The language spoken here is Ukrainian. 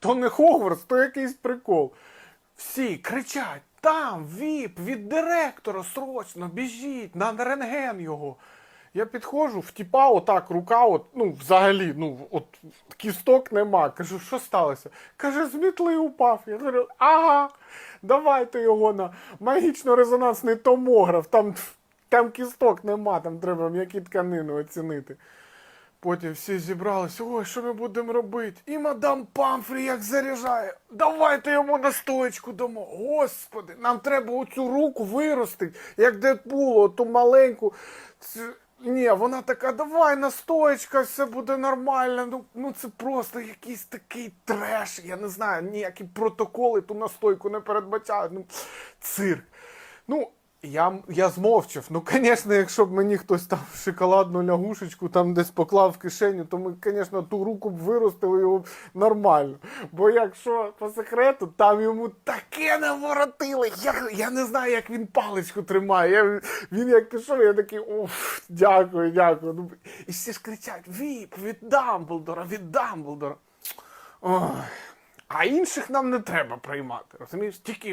То не Хогвартс, то якийсь прикол. Всі кричать: там віп від директора срочно, біжіть, на рентген його. Я підходжу, в тіпа отак, рука, от, ну, взагалі, ну, от кісток нема. Кажу, що сталося? Каже, з мітли упав. Я говорю, ага, давайте його на магічно-резонансний томограф, там, там кісток нема, там треба м'які тканини оцінити. Потім всі зібралися, ой, що ми будемо робити? І мадам Памфрі як заряджає. Давайте йому настоечку дамо. Господи, нам треба оцю руку виростити, як Дедпулу, оту маленьку. Ц- Ні, вона така, давай настоечка, все буде нормально. Ну, ну це просто якийсь такий треш. Я не знаю, ніякі протоколи ту настойку не передбачають. Ну, цирк. Ну, я, я змовчав. Ну, звісно, якщо б мені хтось там шоколадну лягушечку там десь поклав в кишеню, то ми, звісно, ту руку б виростили його нормально. Бо якщо по секрету, там йому таке наворотили. Я, я не знаю, як він паличку тримає. Я, він як пішов, я такий, уф, дякую, дякую. Ну, і всі ж кричать: Віп, від Дамблдора, від Дамблдора. Ой. А інших нам не треба приймати, розумієш? Тільки